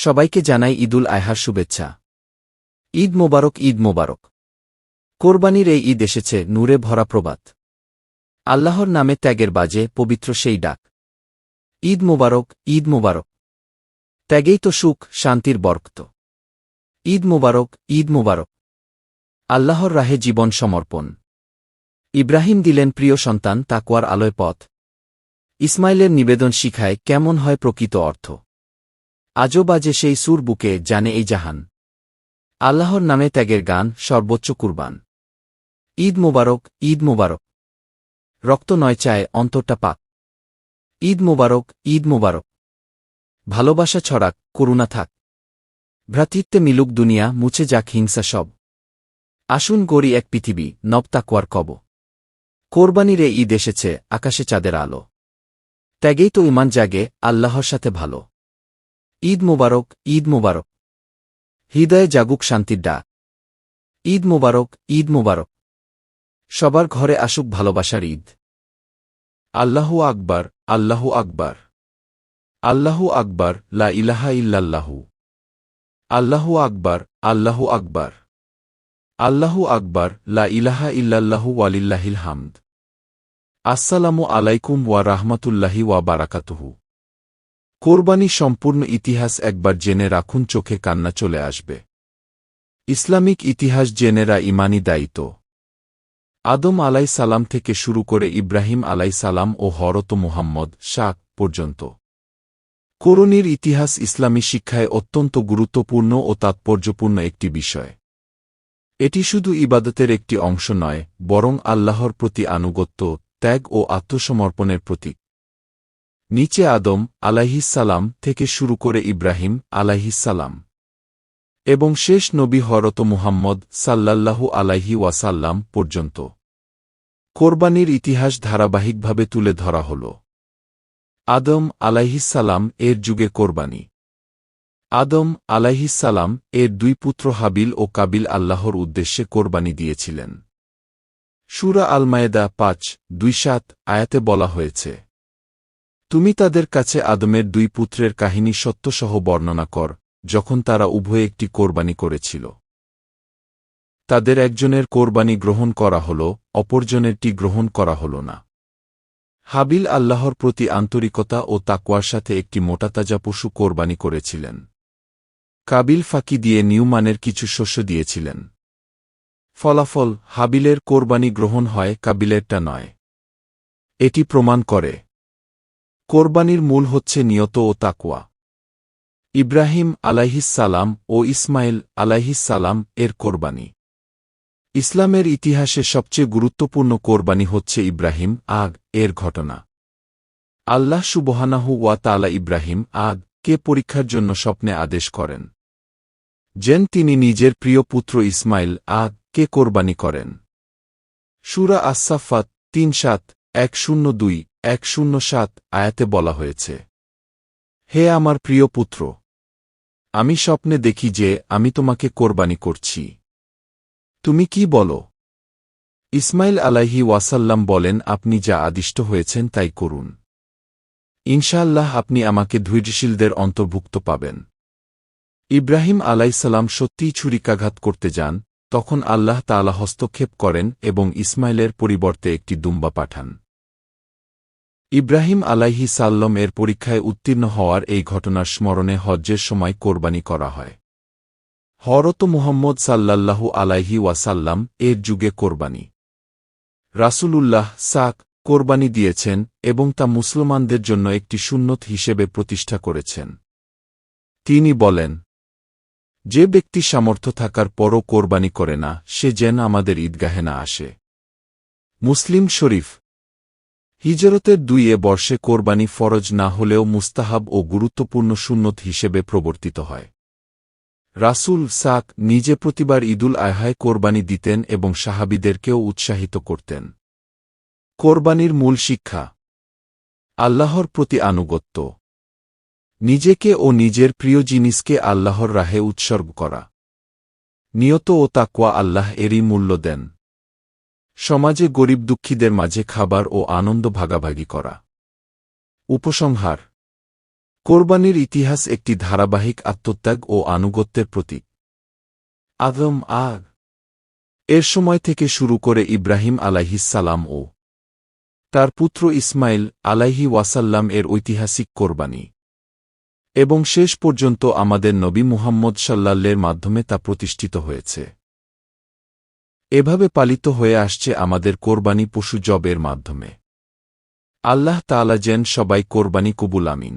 সবাইকে জানাই ঈদুল আয়হার শুভেচ্ছা। ঈদ মোবারক ঈদ মোবারক। কোরবানির এই ঈদ এসেছে, নূরে ভরা প্রবাদ। আল্লাহর নামে ত্যাগের বাজে, পবিত্র সেই ডাক। ঈদ মোবারক ঈদ মোবারক। ত্যাগেই তো সুখ, শান্তির বরক্ত ঈদ মোবারক ঈদ মোবারক। আল্লাহর রাহে জীবন সমর্পণ। ইব্রাহিম দিলেন, প্রিয় সন্তান তাকুয়ার আলোয় পথ। ইসমাইলের নিবেদন শিখায় কেমন হয় প্রকৃত অর্থ? আজও বাজে সেই সুর বুকে জানে এই জাহান। আল্লাহর নামে ত্যাগের গান সর্বোচ্চ কুরবান। ঈদ মোবারক ঈদ মোবারক। রক্ত নয় চায়, অন্তরটা পাক। ঈদ মোবারক ঈদ মোবারক। ভালোবাসা ছড়াক, করুণা থাক। ভ্রাতৃত্বে মিলুক দুনিয়া, মুছে যাক হিংসা সব। আসুন গড়ি এক পৃথিবী, নব তাকুয়ার কব কোরবানির ঈদ এসেছে, আকাশে চাঁদের আলো। ত্যাগেই তো ইমান জাগে, আল্লাহর সাথে ভালো। ঈদ মোবারক ঈদ মোবারক। হৃদয়ে জাগুক শান্তির ডাক। ঈদ মোবারক ঈদ মোবারক। সবার ঘরে আসুক ভালোবাসার ঈদ। আল্লাহু আকবার আল্লাহু আকবার। আল্লাহু আকবার, লা ইলাহা ইল্লাল্লাহু। আল্লাহু আকবার আল্লাহু আকবার। আল্লাহু আকবার, লা ইলাহা ইল্লাল্লাহু ওয়ালিল্লাহিল হামদ। আসসালামু আলাইকুম ওয়া রাহমাতুল্লাহি ওয়া বারাকাতুহু। কোরবানি সম্পূর্ণ ইতিহাস একবার জেনে রাখুন, চোখে কান্না চলে আসবে। ইসলামিক ইতিহাস জেনেরা ইমানি দায়িত্ব। আদম আলাই সালাম থেকে শুরু করে ইব্রাহিম আলাই সালাম ও হরত মুহাম্মদ শাক পর্যন্ত। কোরনির ইতিহাস ইসলামী শিক্ষায় অত্যন্ত গুরুত্বপূর্ণ ও তাৎপর্যপূর্ণ একটি বিষয়। এটি শুধু ইবাদতের একটি অংশ নয়, বরং আল্লাহর প্রতি আনুগত্য, ত্যাগ ও আত্মসমর্পণের প্রতীক। নিচে আদম আলাইহিসালাম থেকে শুরু করে ইব্রাহিম আলাইহিসালাম এবং শেষ নবী হরত মুহাম্মদ সাল্লাল্লাহু আলাইহি ওয়াসাল্লাম পর্যন্ত। কোরবানির ইতিহাস ধারাবাহিকভাবে তুলে ধরা হল। আদম আলাইহিসালাম এর যুগে কোরবানি। আদম আলাইহিসালাম এর দুই পুত্র হাবিল ও কাবিল আল্লাহর উদ্দেশ্যে কোরবানি দিয়েছিলেন। সুরা আলমায়েদা পাঁচ, দুই সাত আয়াতে বলা হয়েছে। তুমি তাদের কাছে আদমের দুই পুত্রের কাহিনী সত্যসহ বর্ণনা কর, যখন তারা উভয়ে একটি কোরবানি করেছিল। তাদের একজনের কোরবানি গ্রহণ করা হল, অপরজনেরটি গ্রহণ করা হল না। হাবিল আল্লাহর প্রতি আন্তরিকতা ও তাকুয়ার সাথে একটি মোটাতাজা পশু কোরবানি করেছিলেন। কাবিল ফাঁকি দিয়ে নিউমানের কিছু শস্য দিয়েছিলেন। ফলাফল, হাবিলের কোরবানি গ্রহণ হয় কাবিলেরটা নয়। এটি প্রমাণ করে কোরবানির মূল হচ্ছে নিয়ত ও তাকুয়া ইব্রাহিম আলাইহিসালাম ও ইসমাইল আলাইহিসালাম এর কোরবানি। ইসলামের ইতিহাসে সবচেয়ে গুরুত্বপূর্ণ কোরবানি হচ্ছে ইব্রাহিম আগ এর ঘটনা। আল্লাহ সুবহানাহু ওয়া তালা ইব্রাহিম আগ কে পরীক্ষার জন্য স্বপ্নে আদেশ করেন। যেন তিনি নিজের প্রিয় পুত্র ইসমাইল আগ কে কোরবানি করেন। সুরা আসাফাত তিন সাত এক শূন্য দুই, এক শূন্য সাত আয়াতে বলা হয়েছে, হে আমার প্রিয় পুত্র, আমি স্বপ্নে দেখি যে আমি তোমাকে কোরবানি করছি। তুমি কি বলো? ইসমাইল আলাহি ওয়াসাল্লাম বলেন, আপনি যা আদিষ্ট হয়েছেন তাই করুন। ইনশাআল্লাহ আপনি আমাকে ধৈর্যশীলদের অন্তর্ভুক্ত পাবেন। ইব্রাহিম আলাইসাল্লাম সত্যিই ছুরিকাঘাত করতে যান তখন আল্লাহ তালা হস্তক্ষেপ করেন এবং ইসমাইলের পরিবর্তে একটি দুম্বা পাঠান। ইব্রাহিম আলাইহি সাল্লম এর পরীক্ষায় উত্তীর্ণ হওয়ার এই ঘটনার স্মরণে হজ্জের সময় কোরবানি করা হয়। হরত মুহম্মদ সাল্লাল্লাহু আলাইহি ওয়াসাল্লাম এর যুগে কোরবানি। রাসূলুল্লাহ সাক কোরবানি দিয়েছেন এবং তা মুসলমানদের জন্য একটি সুন্নত হিসেবে প্রতিষ্ঠা করেছেন। তিনি বলেন যে ব্যক্তি সামর্থ্য থাকার পরও কোরবানি করে না, সে যেন আমাদের ঈদগাহে না আসে। মুসলিম শরীফ। হিজরতের দুই এ বর্ষে কোরবানি ফরজ না হলেও মুস্তাহাব ও গুরুত্বপূর্ণ সুন্নত হিসেবে প্রবর্তিত হয়। রাসুল সাক নিজে প্রতিবার ঈদুল আয়হায় কোরবানি দিতেন এবং সাহাবিদেরকেও উৎসাহিত করতেন। কোরবানির মূল শিক্ষা। আল্লাহর প্রতি আনুগত্য। নিজেকে ও নিজের প্রিয় জিনিসকে আল্লাহর রাহে উৎসর্গ করা। নিয়ত ও তাকুয়া আল্লাহ এরই মূল্য দেন। সমাজে গরিব দুঃখীদের মাঝে খাবার ও আনন্দ ভাগাভাগি করা। উপসংহার। কোরবানির ইতিহাস একটি ধারাবাহিক আত্মত্যাগ ও আনুগত্যের প্রতীক। আদম আগ এর সময় থেকে শুরু করে ইব্রাহিম আলাইহিসালাম ও তার পুত্র ইসমাইল আলাইহি ওয়াসাল্লাম এর ঐতিহাসিক কোরবানি। এবং শেষ পর্যন্ত আমাদের নবী মুহাম্মদ সাল্লাল্লের মাধ্যমে তা প্রতিষ্ঠিত হয়েছে। এভাবে পালিত হয়ে আসছে আমাদের কোরবানি পশু জবের মাধ্যমে। আল্লাহ তালা যেন সবাই কোরবানি কুবুল আমিন।